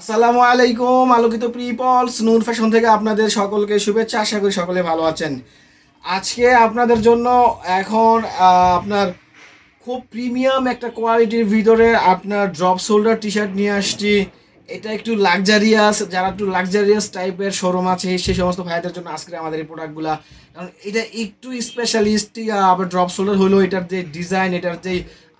আসসালামু আলাইকুম, আলোকিত পিপলস নূর ফ্যাশন থেকে আপনাদের সকলকে শুভেচ্ছা, আশা করি সকলে ভালো আছেন। আজকে আপনাদের জন্য এখন আপনার খুব প্রিমিয়াম একটা কোয়ালিটির ভিতরে আপনার ড্রপ শোল্ডার টি শার্ট নিয়ে আসছি। এটা একটু লাক্সারিয়াস যারা একটু লাক্সারিয়াস টাইপের শোরুম আছে সেই সমস্ত ভাইদের জন্য আজকে আমাদের এই প্রোডাক্টগুলা কারণ এটা একটু স্পেশালিস্ট আবার ড্রপ শোল্ডার হলো এটার যে ডিজাইন এটার যে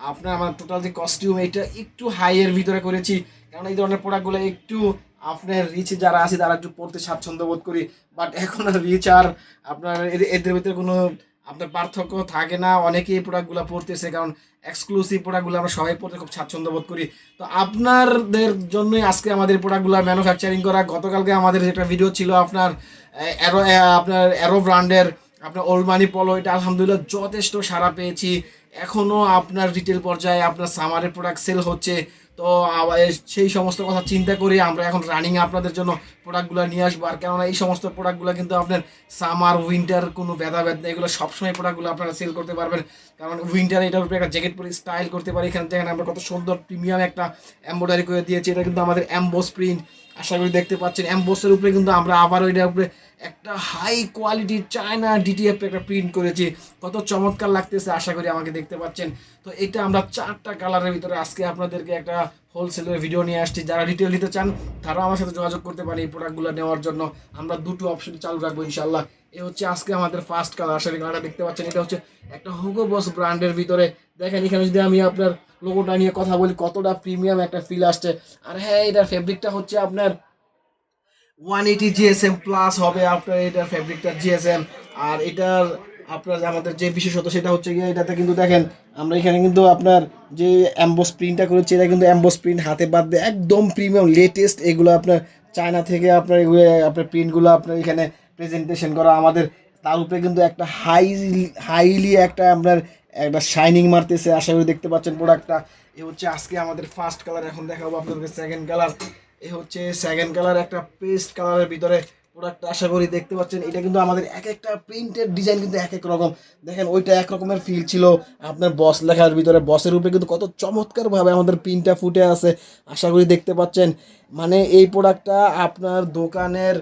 আপনার আমার টোটাল যে কস্টিউম এটা একটু হাইয়ের ভিতরে করেছি। কারণ এই ধরনের প্রোডাক্টগুলো একটু আপনার রিচ যারা আছে, তারা একটু পড়তে স্বাচ্ছন্দ্য বোধ করি। বাট এখন আর রিচ আর আপনার এদের- ভিতরে কোনো আপনার পার্থক্য থাকে না। অনেকেই এই প্রোডাক্টগুলো পড়তেছে, কারণ এক্সক্লুসিভ প্রোডাক্টগুলো আমরা সবাই পড়তে খুব স্বাচ্ছন্দ্য বোধ করি। তো আপনাদের জন্যই আজকে আমাদের প্রোডাক্টগুলো ম্যানুফ্যাকচারিং করা। গতকালকে আমাদের যেটা ভিডিও ছিল আপনার অ্যারো আপনার অ্যারো ব্র্যান্ডের আপনার ওল্ড মানি পলো এটা আলহামদুলিল্লাহ যথেষ্ট সাড়া পেয়েছি। এখনও আপনার রিটেল পর্যায়ে আপনার সামারের প্রোডাক্ট সেল হচ্ছে। তো সেই সমস্ত কথা চিন্তা করে আমরা এখন রানিং আপনাদের জন্য প্রোডাক্টগুলো নিয়ে আসব। আর কেননা এই সমস্ত প্রোডাক্টগুলো কিন্তু আপনার সামার উইন্টার কোনো ভেদাভেদ নেই। এগুলো সবসময় প্রোডাক্টগুলো আপনারা সেল করতে পারবেন। কারণ উইন্টার এটার উপরে একটা জ্যাকেট পরে স্টাইল করতে পারি। এখানে দেখেন আমরা কত সুন্দর প্রিমিয়াম একটা এম্ব্রয়ডারি করে দিয়েছি। এটা কিন্তু আমাদের অ্যাম্বোস প্রিন্ট আশা করি দেখতে পাচ্ছেন অ্যাম্বোসের উপরে কিন্তু আমরা আবার ওইটার উপরে একটা হাই কোয়ালিটির চায়না ডিটিএফ একটা প্রিন্ট করেছি। কত চমৎকার লাগতেছে, আশা করি আমাকে দেখতে পাচ্ছেন। তো এটা আমরা চারটা কালারের ভিতরে আজকে আপনাদেরকে একটা হোলসেলের ভিডিও নিয়ে আসছি। যারা রিটেল নিতে চান, তারাও আমার সাথে যোগাযোগ করতে পারে এই প্রোডাক্টগুলো নেওয়ার জন্য। আমরা দুটো অপশন চালু রাখব ইনশাল্লাহ এ হচ্ছে আজকে আমাদের ফার্স্ট কালার করি কালারটা দেখতে পাচ্ছেন। এটা হচ্ছে একটা হুগো বস ব্র্যান্ডের ভিতরে দেখেন, এখানে যদি আমি আপনার লোগোটা নিয়ে কথা বলি, কতটা প্রিমিয়াম একটা ফিল আসছে। আর হ্যাঁ এটার ফেব্রিকটা হচ্ছে আপনার ওয়ান এইটি জিএসএম প্লাস হবে আপনার এটার ফেব্রিকটা জিএসএম আর এটার আপনার আমাদের যে বিশেষত সেটা হচ্ছে গিয়ে, এটাতে কিন্তু দেখেন, আমরা এখানে কিন্তু আপনার যে অ্যাম্বোস প্রিন্টটা করেছি, এটা কিন্তু অ্যাম্বোস প্রিন্ট হাতে বাদ দিয়ে একদম প্রিমিয়াম লেটেস্ট এগুলো আপনার চায়না থেকে আপনার এগুলো, আপনার প্রিন্টগুলো আপনার এখানে প্রেজেন্টেশন করা আমাদের। তার উপরে কিন্তু একটা হাই হাইলি একটা আপনার একটা শাইনিং মারতেছে, আশা করি দেখতে পাচ্ছেন প্রোডাক্টটা এ হচ্ছে আজকে আমাদের ফার্স্ট কালার এখন দেখাবো আপনাদেরকে সেকেন্ড কালার এ হচ্ছে সেকেন্ড কালার একটা পেস্ট কালারের ভিতরে প্রোডাক্টটা আশা করি দেখতে পাচ্ছেন। এটা কিন্তু আমাদের এক একটা প্রিন্টের ডিজাইন কিন্তু এক এক রকম। দেখেন, ওইটা এক রকমের ফিল ছিল। আপনার বস লেখার ভিতরে বসের উপরে কিন্তু কত চমৎকারভাবে আমাদের প্রিন্টটা ফুটে আছে। আশা করি দেখতে পাচ্ছেন। মানে এই প্রোডাক্টটা আপনার দোকানের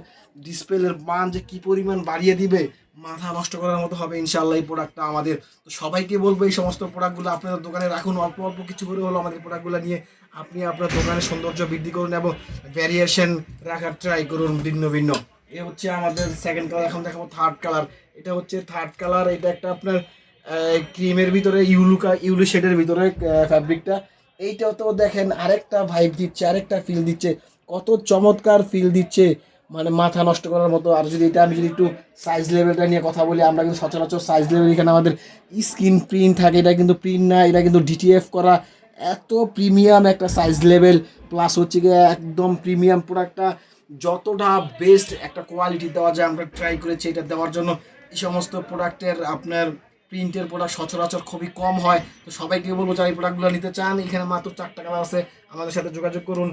ডিসপ্লের মান যে কী পরিমাণ বাড়িয়ে দিবে, মাথা নষ্ট করার মতো হবে ইনশাল্লাহ এই প্রোডাক্টটা আমাদের। তো সবাইকে বলব এই সমস্ত প্রোডাক্টগুলো আপনাদের দোকানে রাখুন। অল্প অল্প কিছু করে হলো আমাদের প্রোডাক্টগুলো নিয়ে আপনি আপনার দোকানের সৌন্দর্য বৃদ্ধি করুন এবং ভ্যারিয়েশন রাখার ট্রাই করুন ভিন্ন ভিন্ন। এ হচ্ছে আমাদের সেকেন্ড কালার এখন দেখাবো থার্ড কালার এটা হচ্ছে থার্ড কালার এটা একটা আপনার ক্রিমের ভিতরে ইউলুকা, ইউলু শেডের ভিতরে ফ্যাব্রিকটা এইটাও তো দেখেন আরেকটা ভাইব দিচ্ছে, আরেকটা ফিল দিচ্ছে। কত চমৎকার ফিল দিচ্ছে। মানে মাথা নষ্ট করার মতো। আর যদি এটা আমি যদি একটু সাইজ লেভেলটা নিয়ে কথা বলি, আমরা কিন্তু সচরাচর সাইজ লেভেল এখানে আমাদের স্ক্রিন প্রিন্ট থাকে। এটা কিন্তু প্রিন্ট না, এটা কিন্তু ডিটিএফ করা। এত প্রিমিয়াম একটা সাইজ লেভেল প্লাস হচ্ছে গিয়ে একদম প্রিমিয়াম প্রোডাক্টটা যতটা বেস্ট একটা কোয়ালিটি দেওয়া যায়, আমরা ট্রাই করেছি এটা দেওয়ার জন্য। এই সমস্ত প্রোডাক্টের আপনার প্রিন্টের প্রোডাক্ট সচরাচর খুবই কম হয়। তো সবাইকে বলব, যারা এই প্রোডাক্টগুলো নিতে চান, এখানে মাত্র চার টাকা আছে। আমাদের সাথে যোগাযোগ করুন।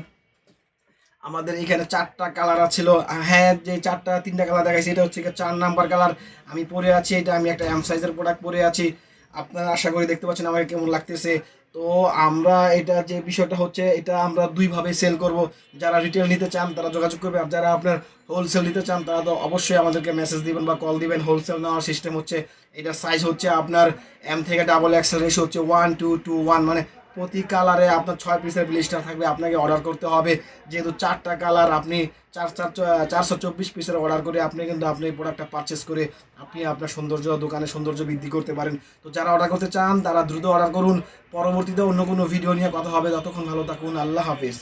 আমাদের এখানে চারটা কালার ছিল হ্যাঁ যে চারটা, তিনটা কালার দেখাইছি, এটা হচ্ছে চার নাম্বার কালার আমি পরে আছি, এটা আমি একটা এম সাইজের প্রোডাক্ট পরে আছি। আপনারা আশা করি দেখতে পাচ্ছেন আমাকে কেমন লাগতেছে। তো আমরা এটা যে বিষয়টা হচ্ছে, এটা আমরা দুইভাবে সেল করব। যারা রিটেল নিতে চান, তারা যোগাযোগ করবে। আর যারা আপনার হোলসেল নিতে চান, তারা তো অবশ্যই আমাদেরকে মেসেজ দিবেন বা কল দিবেন। হোলসেল নেওয়ার সিস্টেম হচ্ছে, এটা সাইজ হচ্ছে আপনার এম থেকে ডাবল এক্সেল রেশো হচ্ছে ওয়ান টু টু ওয়ান মানে প্রতি কালারে আপনার ছয় পিসের ব্লিস্টার থাকবে, আপনাকে অর্ডার করতে হবে। যেহেতু চারটা কালার, আপনি চার চার চারশো চব্বিশ পিসের অর্ডার করে আপনি কিন্তু আপনি এই প্রোডাক্টটা পারচেস করে আপনি আপনার সৌন্দর্য দোকানে সৌন্দর্য বৃদ্ধি করতে পারেন। তো যারা অর্ডার করতে চান, তারা দ্রুত অর্ডার করুন। পরবর্তীতে অন্য কোনো ভিডিও নিয়ে কথা হবে। ততক্ষণ ভালো থাকুন। আল্লাহ হাফিজ।